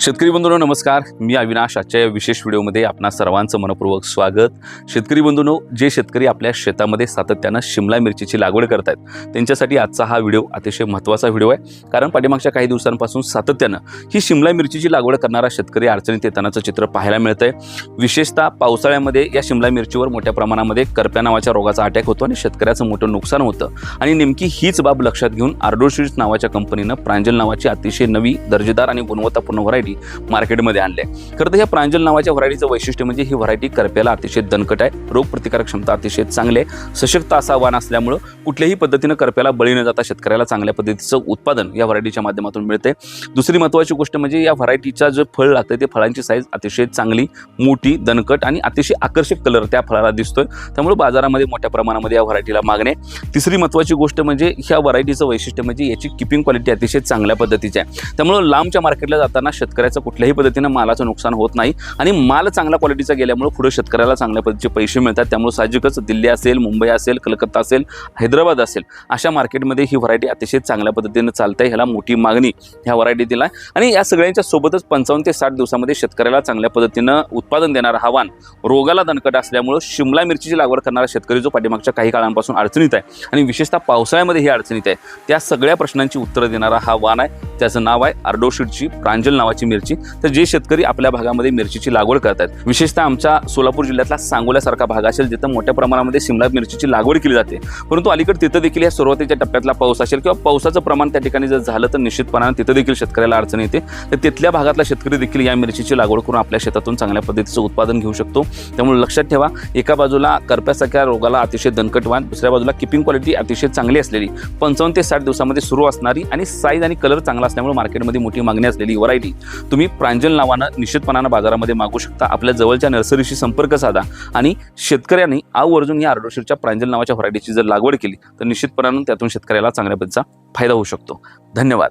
शेतकरी बंधूंनो नमस्कार. मी अविनाश. आजच्या या विशेष व्हिडिओमध्ये आपणा सर्वांचं मनपूर्वक स्वागत. शेतकरी बंधूंनो जे शेतकरी आपल्या शेतामध्ये सातत्यानं शिमला मिरचीची लागवड करत आहेत त्यांच्यासाठी आजचा हा व्हिडिओ अतिशय महत्त्वाचा व्हिडिओ आहे. कारण पाठीमागच्या काही दिवसांपासून सातत्यानं ही शिमला मिरचीची लागवड करणारा शेतकरी अडचणीत येतानाचं चित्र पाहायला मिळतं आहे विशेषतः पावसाळ्यामध्ये या शिमला मिरचीवर मोठ्या प्रमाणामध्ये करप्या नावाच्या रोगाचा अटॅक होतो आणि शेतकऱ्याचं मोठं नुकसान होतं. आणि नेमकी हीच बाब लक्षात घेऊन आर्डोशीज नावाच्या कंपनीनं प्रांजल नावाची अतिशय नवी दर्जेदार आणि गुणवत्तापूर्ण व्हरायटी मार्केटमध्ये आणल्या आहे खरं तर ह्या प्रांजल नावाच्या व्हरायटीचं वैशिष्ट्य म्हणजे ही व्हरायटी करप्याला अतिशय दणकट आहे. रोगप्रतिकारक क्षमता अतिशय चांगली आहे. सशक्त असा वाण असल्यामुळं कुठल्याही पद्धतीनं करप्याला बळी न जाता शेतकऱ्याला चांगल्या पद्धतीचं उत्पादन या व्हरायटीच्या माध्यमातून मिळते. दुसरी महत्त्वाची गोष्ट म्हणजे या व्हरायटीचा जो फळ लागतं ते फळांची साईज अतिशय चांगली मोठी दणकट आणि अतिशय आकर्षक कलर त्या फळाला दिसतोय. त्यामुळे बाजारामध्ये मोठ्या प्रमाणामध्ये या व्हरायटीला मागणे तिसरी महत्त्वाची गोष्ट म्हणजे ह्या व्हरायटीचं वैशिष्ट्य म्हणजे याची किपिंग क्वालिटी अतिशय चांगल्या पद्धतीची आहे. त्यामुळं लांबच्या मार्केटला जाताना शेतकऱ्याचं कुठल्याही पद्धतीनं मालाचं नुकसान होत नाही आणि माल चांगल्या क्वालिटीचा गेल्यामुळे पुढे शेतकऱ्याला चांगल्या पद्धतीचे पैसे मिळतात. त्यामुळे साहजिकच दिल्ली असेल मुंबई असेल कलकत्ता असेल हैदराबाद असेल अशा मार्केटमध्ये ही व्हरायटी अतिशय चांगल्या पद्धतीनं चालते. ह्याला मोठी मागणी ह्या व्हरायटीतील आहे. आणि या सगळ्यांच्या सोबतच पंचावन्न ते साठ दिवसामध्ये शेतकऱ्याला चांगल्या पद्धतीनं उत्पादन देणारा हा वाण रोगाला दणकट असल्यामुळं शिमला मिरचीची लागवड करणारा शेतकरी जो पाठीमागच्या काही काळांपासून अडचणीत आहे आणि विशेषतः पावसाळ्यामध्ये ही अडचणीत आहे त्या सगळ्या प्रश्नांची उत्तरं देणारा हा वाण आहे. त्याचं नाव आहे आर्डोशीटची प्रांजल नावाची मिरची. तर जे शेतकरी आपल्या भागामध्ये मिरचीची लागवड करतात विशेषतः आमच्या सोलापूर जिल्ह्यातला सांगोल्यासारखा भाग असेल जिथं मोठ्या प्रमाणामध्ये शिमला मिरचीची लागवड केली जाते. परंतु अलीकडे तिथं देखील या सुरुवातीच्या टप्प्यातला पाऊस असेल किंवा पावसाचं प्रमाण त्या ठिकाणी जर झालं तर निश्चितपणाने तिथं देखील शेतकऱ्याला अडचण येते. तर तिथल्या भागातला शेतकरी देखील या मिरचीची लागवड करून आपल्या शेतातून चांगल्या पद्धतीचं उत्पादन घेऊ शकतो. त्यामुळे लक्षात ठेवा एका बाजूला करप्यासारख्या रोगाला अतिशय दणकटवान दुसऱ्या बाजूला किपिंग क्वालिटी अतिशय चांगली असलेली पंचावन्न ते साठ दिवसामध्ये सुरू असणारी आणि साईज आणि कलर चांगला असल्यामुळे मार्केटमध्ये मोठी मागणी असलेली व्हरायटी तुम्ही प्रांजल नावानं निश्चितपणानं बाजारामध्ये मागू शकता. आपल्या जवळच्या नर्सरीशी संपर्क साधा आणि शेतकऱ्यांनी आवर्जून या आर्डोशीरच्या प्रांजल नावाच्या व्हरायटीची जर लागवड केली तर निश्चितपणानं त्यातून शेतकऱ्याला चांगल्या पद्धतीचा फायदा होऊ शकतो. धन्यवाद.